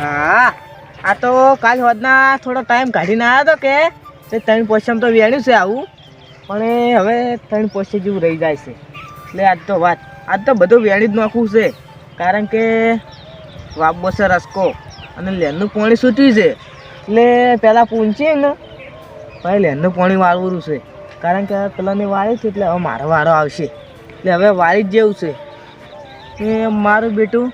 કાલ હોદના થોડો ટાઈમ કાઢીને આવ્યો હતો કે તે ત્રણ પોસ્ટમ તો વેણ્યું છે આવું, પણ એ હવે ત્રણ પોસ્ટ જેવું રહી જાય છે. એટલે આજ તો વાત, આજ તો બધું વેણી જ નાખવું છે. કારણ કે વાબો છે રસકો અને લેનનું પાણી સૂટ્યું છે. એટલે પહેલાં પૂંચી ને, ભાઈ લેનનું પાણી વાળવું છે. કારણ કે પેલાને વાળી છે એટલે હવે મારો વારો આવશે. એટલે હવે વાળી જ જેવું છે. એ મારું બેટું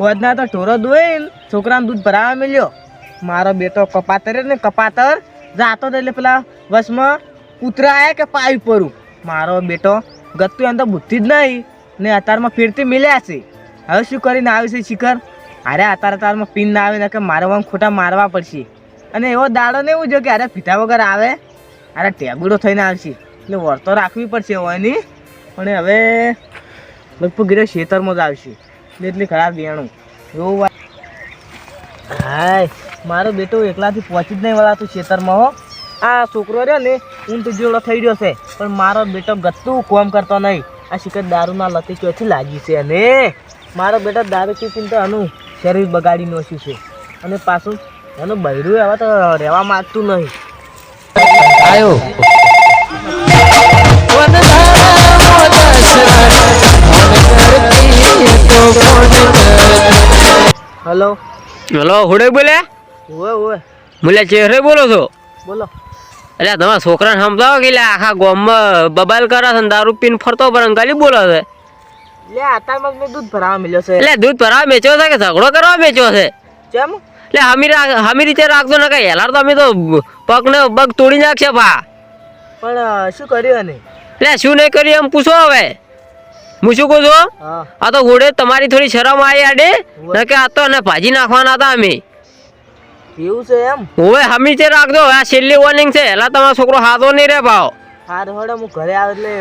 વધના તો ઢોરો દોઈને, છોકરાને દૂધ ભરાવા મળ્યો. મારો બેટો કપાતર ને કપાતર જાતો તો એટલે પેલા વસમાં કૂતરા આયા કે પાઈ પરું. મારો બેટો ગતું એમ તો બુદ્ધિ જ નહીં ને અતારમાં ફેરતી મિલ્યા છે. હવે શું કરીને આવે છે શિખર? અરે અતાર અતારમાં પીન ના આવે ને કે મારે આમ ખોટા મારવા પડશે. અને એવો દાડો ને એવું જો કે અરે પીધા વગર આવે? અરે ટેગુડો થઈને આવશે. એટલે વર્તો રાખવી પડશે એની. પણ હવે લગભગ ગીરે ખેતરમાં જ આવશે. એટલે ખરાબ બિયાણું એવું વાત હાય, મારો બેટો એકલાથી પહોંચી જ નહીં વળાતું ખેતરમાં હો. આ છોકરો રહ્યો ને, ઊંટ જેવડો થઈ રહ્યો છે. પણ મારો બેટો ગતું કોમ કરતો નહીં. આ શિકર દારૂના લતી ક્યોથી લાગી છે અને મારો બેટો દારૂ પી તો આનું શરીર બગાડી નોશ્યું છે. અને પાછું એનું બૈરું હવે તો રહેવા માંગતું નહીં. આવ્યો હલો. હલો હુડે બોલે? ઓય ઓય બોલે ચહેરે બોલો છો? બોલો. એટલે તમારા છોકરાને સમજાવો કે એટલે આખા ગામમાં બબાલ કરે છે દારૂ પીને ફરતો પર અંગાલી બોલો છે? લે જ મેં દૂધ ભરાવા મળ્યો છે. એટલે દૂધ ભરાવા મેચ્યો છે કે ઝઘડો કરવા વેચ્યો છે? કેમ એટલે હમી હમી રીતે રાખજો ને કઈ. હેલાર તો અમે તો પગ ને પગ તોડી નાખશે ભા પણ શું કર્યું એને? એટલે શું નહીં કર્યું એમ પૂછો હવે. હું શું કહું છું? આ તો ઘોડે તમારી થોડી શરમ આવી આડે. ને કે આ તો અને ભાજી નાખવાના હતા અમે. એવું છે એમ? હવે હમી છે રાખજો. આ છેલ્લી વોર્નિંગ છે. એલા તમારો છોકરો હાથો નહીં રે ભાવ. હું ઘરે આવે એટલે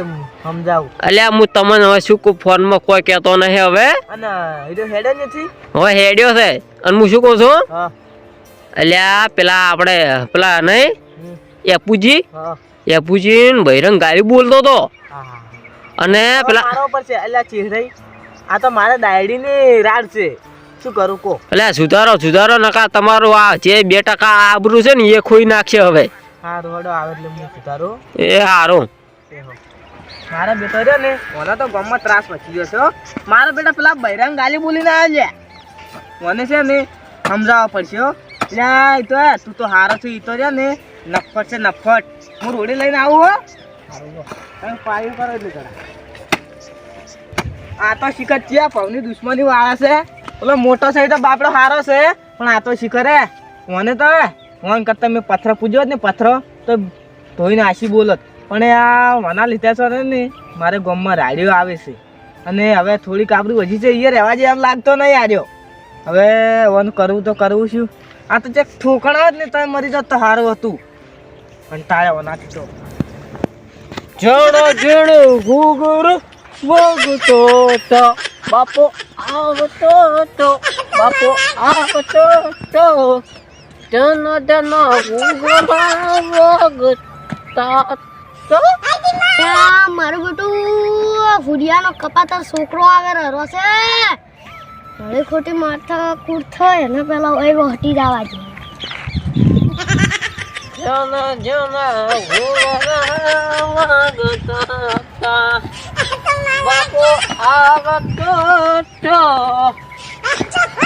સમજાવું. અલ્યા હું તમને હવે શું કહું ફોનમાં કોઈ કહેતો નહીં હવે. હેડે નથી? હવે હેડ્યો છે. અને હું શું કહું છું? અલ્યા પેલા આપણે પેલા નહીં? એપુજી? એપુજી ને બહિરંગ ગાડી બોલતો હતો. અને પેલા મારો પર છે અલ્યા ચહેરાઈ. આ તો મારા ડાયડીની રાડ છે. શું કરું કો એટલે સુધારો સુધારો નકા તમારું આ જે બે ટકા આબરું છે ને એ ખોઈ નાખશે હવે. હાર હોડો આવે એટલે હું સુધારું. એ હારું. મારા બેટો રહ્યો ને મને તો ગામમાં ત્રાસ મચી ગયો છે મારા બેટા પેલા બૈરાંગ ગાલી બોલીને આવ્યા છે. મને છે ને સમજાવવા પડશે હો. એટલે તો હે, તું તો હારો છે તો રહ્યો ને નફટ છે નફટ હું રોડી લઈને આવું હો. આ તો શિખર ચિયા પવની દુશ્મની વાળા છે. ઓલો મોટો છે તો બાપડો હારો છે. પણ આ તો હે. મને તો ફોન કરતા? મેં પથ્થર પૂજ્યો ને, પથ્થર. તો ધોઈને આશી બોલત પણ આ મના લીધા છો ને મારે ગામમાં રાડ્યો આવે છે. અને હવે થોડીક આપણી વધી છે એ રહેવા જે એમ લાગતો નહીં આર્યો હવે વન કરવું તો કરવું શું? આ તો ચેક ઠોકણા જ ને, તમે મરી જાત તો સારું હતું. પણ તારે વનાથી તો જણો જણ ઘૂઘર વગતો તો બાપો આવતો તો બાપો આવતો તો જન જન ઘૂઘર વગતા તો મારું બેટું ભુડિયાનો કપાતર છોકરો આવે રહ્યો છે. હવે ખોટી માથા કૂટ થાય એના પેલા એવો હટી જવા જોઈએ. જન જન વાગતા આવતો તો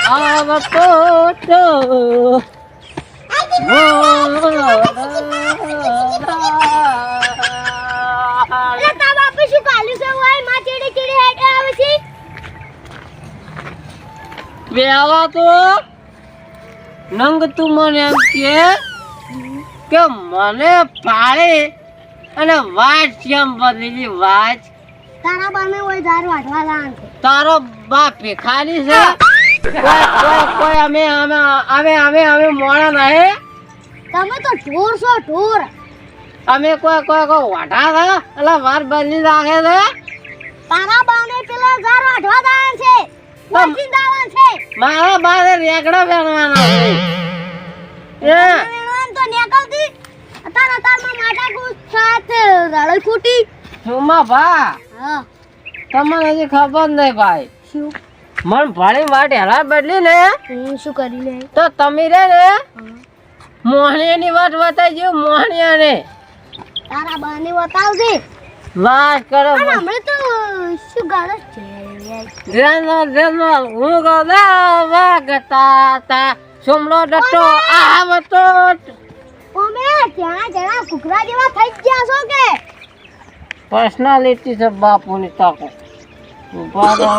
આવતો તો એટલે તા નંગ તું મને એમ કે કે મને પાડે અને વાત કેમ બદલી વાત તારા બાને ઓય દારૂ વાટવા લાન. તારો બાપ ભિખારી છે? કોઈ કોઈ કોઈ અમે અમે અમે અમે અમે મોણા નહીં? તમે તો ઢોર છો ઢોર. અમે કોઈ કોઈ કોઈ વાઢા છે? એટલે વાર બની રાખે છે? તારા બાને પેલા દારૂ આઠવા દાન છે. ઓછી દાવાન છે. મારા બારે રેકડા પહેરવાના છે. એ તો નીકળતી. તારા તારમાં માટા કૂટ સાત રળઈ ફૂટી સુમા ભા. તમને હજી ખબર નહીં ભાઈ. શું? મન ભણી માટે હેલા બદલી ને. શું કરી લે? તો તમે રે ને. મોહણીયાની વાત બતાવજો મોહણીયાને તારા બાને બતાવજે. વાત કરો. હમણે તો શું ગાળ છે જેનો જેનો હું ગોદા વાગતા તા સોમલો ડટો આવતો ઓમે ત્યાં જણા કુકરા જેવા થઈ ગયા છો કે? પર્સનાલિટી છે બાપુની તાકો ઊભા રહો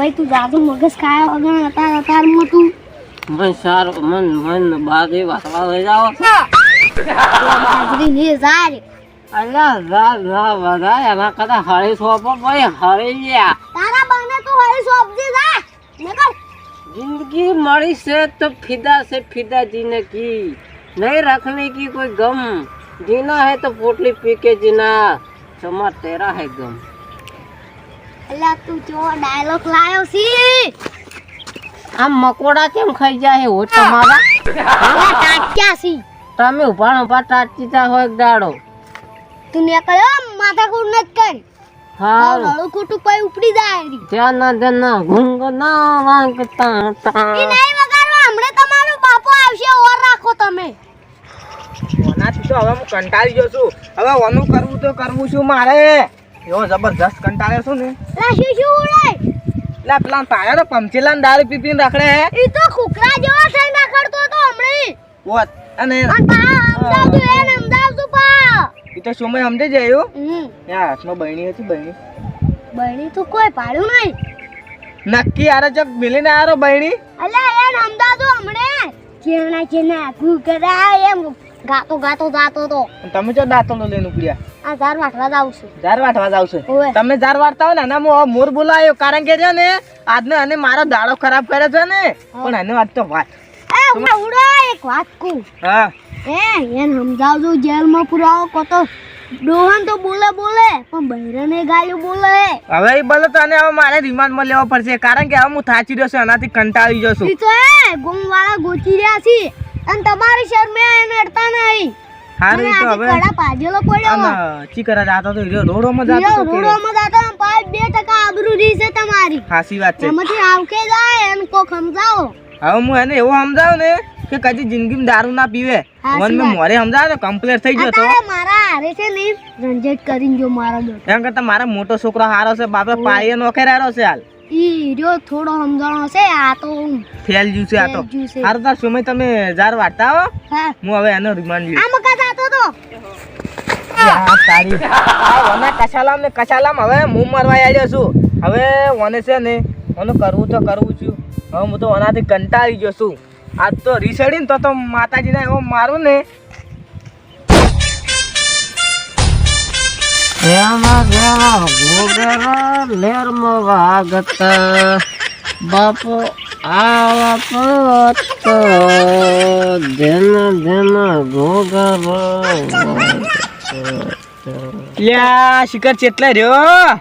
ભાઈ તું જાદુ મગજ ખાયા વગર અતાર અતારમાં તું મન સાર મન મન બાજે વાસવા લઈ જાવ બાજરી ની સાર અલા રા રા વરા એના કદા હળી સોપો ભાઈ હળી ગયા. તારા બને તું હળી સોપજી જા. નકર જિંદગી મળી છે તો ફિદા છે ફિદા જીને નહીં રખને કી કોઈ ગમ. જીના હે તો પોટલી પી કે જીના. સમાર તેરા હે ગમ. અલ્યા તું જો ડાયલોગ લાયો છી આમ મકોડા કેમ ખાઈ જાય હો તમારા? ટાટ્યા છી તમે ઊભા ને ઊભા ટાચીતા હોય ગાડો તું ને કયો માથા કુડ ન કર. હા રળું ખોટું પાઈ ઉપડી જાય રી ધ્યાન ધ્યાન ઘુંગ ના વાંગતા. તા તા નહીં વગાડવા હમણે તમારો બાપો આવશે ઓર રાખો તમે. ઓના તો હવે હું કંટાળી ગયો છું. હવે ઓનું કરવું તો કરવું છું મારે. એવો જબરજસ્ત કંટાળ્યો છું ને. લા શું શું ઉડે એટલે આ પેલા પાડ્યો તો પમચેલા દારૂ પી પીને રખડે હે. ઈ તો કુકરા જેવો થઈને કરતો તો હમણે વોત અને અમદાવાદ એને અમદાવાદ પા ઈ તો સમય સમજી જાય હમ. યા હાથમાં બહેણી હતી બહેણી બૈણી તો કોઈ પાડ્યું નહીં. નક્કી આરે જગ મિલીને આરો બહેણી અલ્યા એને અમદાવાદ હમણે. ચેના ચેના ઘૂઘરા એમ. ગાતો ગાતો જાતો તો. તમે જો દાંતો નો લઈને ઉપડ્યા. આ ઝાર વાટવા જાવ છું. ઝાર વાટવા જાવ છું. તમે ઝાર વાટતા હો ને એના હું મોર બોલાયો. કારણ કે છે ને આજને અને મારો દાડો ખરાબ કરે છે ને. પણ એને વાત તો વાત. એ ઉડા ઉડા એક વાત કુ હા. એ એને સમજાવજો જેલમાં પુરાવો કોતો. ડોહન તો બોલે બોલે પણ બહેરને ગાયું બોલે. હવે એ બોલો તો અને હવે મારે રિમાન્ડમાં લેવો પડશે. કારણ કે હવે હું થાચી રહ્યો છું એનાથી કંટાળી ગયો છું. ઈ તો એ ગુમ વાળા ગોચી રહ્યા છે. અને તમારી શરમે એને હારું તો હવે કડા પાજેલો પડ્યો ચી કરા જાતો તો હીરો રોડોમાં જાતો તો રોડોમાં જાતો પાંચ બે ટકા આબરૂ રહેશે તમારી. હાસી વાત છે. એમાંથી આવકે જાય એમ કો સમજાવો. હવે હું એને એવો સમજાવ ને કે કદી જિંદગીમાં દારૂ ના પીવે. હાચી મે મોરે સમજાવ તો કમ્પ્લીટ થઈ જતો મારા હારે છે ને રંજેટ કરીને જો મારો દોસ્ત એમ કરતા મારા મોટો છોકરો હારો છે બાપે પાયે નોખે રહ્યો છે હાલ. ઈ રહ્યો થોડો સમજાણો છે આ તો ફેલ જ્યુ છે આ તો. હારું તાર સમય તમે જાર વાટતા હો. હું. હવે એનો રિમાન્ડ લઈશ આ મકા તો. આ તારી. આ કશાલામ ને કશાલામ હવે હું મરવા આવ્યો છું. હવે વને છે ને ઓનું કરવું તો કરવું છું. હવે હું તો ઓનાથી કંટાળી ગયો છું. આજ તો રીસડીને તો તો માતાજીને એવો મારું ને. લેર વાગતા. બાપો આવતો તો ધન ધન ઘોગરા લ્યા, શિખર ચેટલે રહ્યો?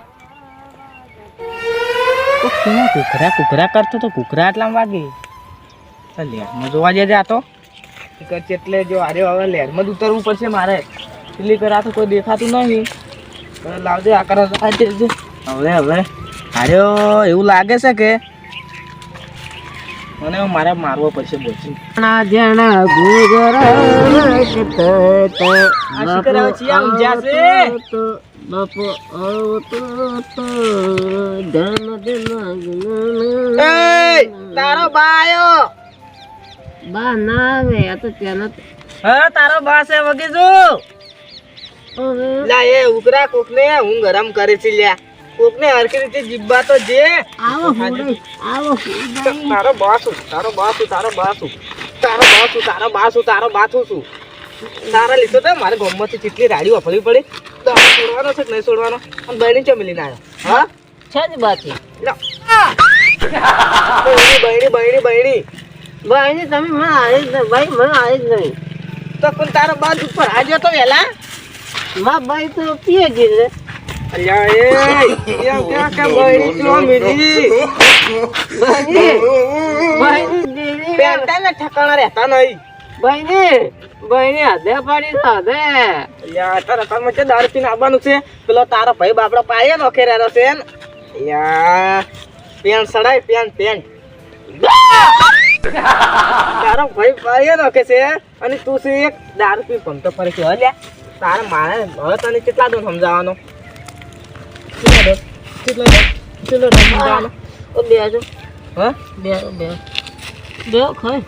કુકરા કુકરા કરતો તો કુકરા આટલા વાગે. લેરમાં જોવા જજે આ તો. શિખર ચેટલે જો અરે હવે લેરમાં જ ઉતરવું પડશે મારે. પેલી કરા તો કોઈ દેખાતું નહીં. લાવજે, આ કરો. હવે હવે. અરે એવું લાગે છે કે? મને મારે મારવો પડશે ના જણા તારો બાયો બા ના આવે આ તો ત્યાં હા તારો બા છે વગીજુ. લા એ ઉકરા કોકને હું ગરમ કરે છે લ્યા. કોકને હરખી રીતે જીબ્બા તો જે. આવો આવો તારો બાસુ તારો બાસુ તારો બાસુ તારો બાસુ તારો બાસુ તારો બાથું છું તારા લીધો તો મારે ગમમાંથી કેટલી રાડી વાપરવી પડી. તો હવે છોડવાનો છે કે નહીં છોડવાનો? અને બહેની ચો મિલીને આવ્યો? હા? છે જ બાકી. બહેણી બહેણી બહેણી બહેણી. તમે મને આવી જ ભાઈ મને આવી જ નહીં. તો પણ તારો બાદ ઉપર આજો તો વેલા? મા ભાઈ તો પીએ જ ઠકાણા રહેતા નહીં બાઈ ને બાઈ ને હદે પાડી હદે અલ્યા તારા તારમાં છે દારૂ પીને આવવાનું છે પેલો તારો ભાઈ બાપડો પાયે નોખે રહ્યો છે ને અલ્યા પેન્ટ સડાય પેન્ટ પેન્ટ તારો ભાઈ પાડ્યો નોખે છે અને તું છે એક દારૂ પી ભમતો ફરી છે અલ્યા તારે મારે હવે તને કેટલા દો સમજાવવાનો કેટલા દોન કેટલા ઓ હા બે બે બે ખાય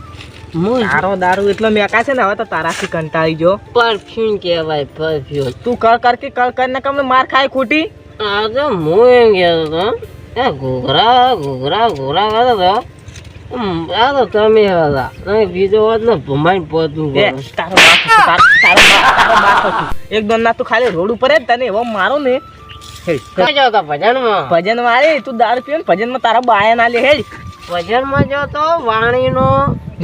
તારો દારૂ એટલો મેકા છે ને હવે તો તારાથી કંટાળી જો પરફ્યુમ કહેવાય પરફ્યુમ તું કર કર કે કર કર ને કમને માર ખાય ખોટી. આજે હું એમ કહેતો તો એ ઘોઘરા ઘોઘરા ઘોઘરા આ તો તમે હતા. બીજો ને ભમાઈને એ તારો તારો તારો. એક દોન ના તું ખાલી રોડ ઉપર જ તને એવો મારો ને ભજન વાળી તું? દારૂ પીવે ને ભજનમાં તારા બાયા ના લે હેડ ભજનમાં જો તો વાણીનો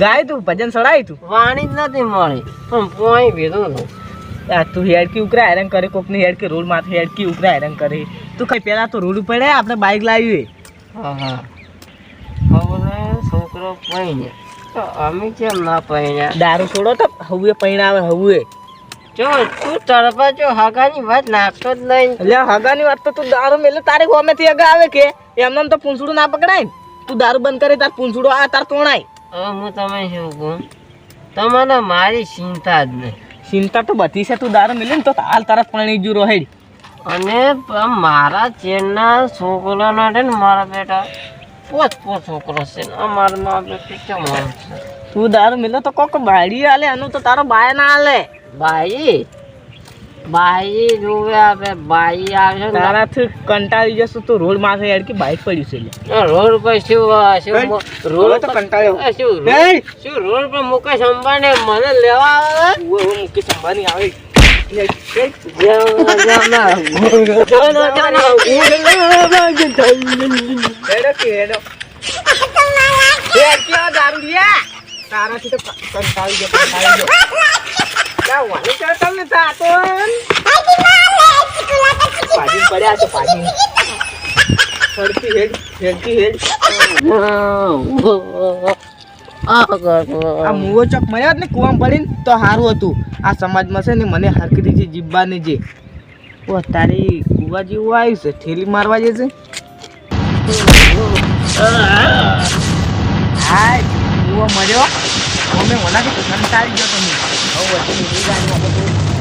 ગાય તું ભજન સડાય તું. વાણી જ નથી મળી. પણ પોઈ ભીધું હતું આ તું હેડકી ઉકરા હેરાન કરે કોકની હેડકી રોડ માથે હેડકી ઉકરા હેરાન કરે. તું કઈ પેલા તો રોડ ઉપર આપણે બાઈક લાવી હા હા. હવે છોકરો પૈણે તો અમે કેમ ના પૈણ્યા? દારૂ છોડો તો હવે પૈણાવે હવે જો તું તરફા જો હગાની વાત નાખતો જ નહીં. એટલે હગાની વાત તો તું દારૂ મેલે તારે ગમેથી હગા આવે કે? એમને તો પૂંછડું ના પકડાય તું દારૂ બંધ કરે તાર પૂંછડું આ તાર તોણાય. હું તમે શું કહું? તમને મારી ચિંતા જ નહીં. ચિંતા તો બધી છે તું દારૂ મેલે ને તો હાલ તારા પાણી જુ હેડ અને મારા ચેનના છોકરાના છે ને મારા બેટા પોત પોત છોકરો છે અમારા મા બેટી કેમ તું દારૂ મેલે તો કોક બાળી હાલે એનું તો તારો બાય ના હાલે બાઈ બાઈ જોવે આપણે બાઈ આવે છે ને. તારાથી કંટાળી જશું તો રોડ માથે યાર કે બાઈક પડ્યું છે રોડ પર શું શું રોડ તો કંટાળ્યો. શું શું રોડ પર મુકેશ અંબાણી મને લેવા આવે? મુકેશ અંબાણી આવે? તારાથી તો કંટાળી ગયો, કંટાળી ગયો. મુવો ચોક મળ્યો ને કુવામાં પડીને તો સારું હતું. આ સમાજમાં છે ને મને હરકતી છે જીબ્બાની જે ઓ તારી કુવા જેવું આવ્યું છે ઠેલી મારવા જે છે હાય મુવો મળ્યો અમે ઓનાથી કંટાળી ગયો તમે હવે વચ્ચે નીકળી જાય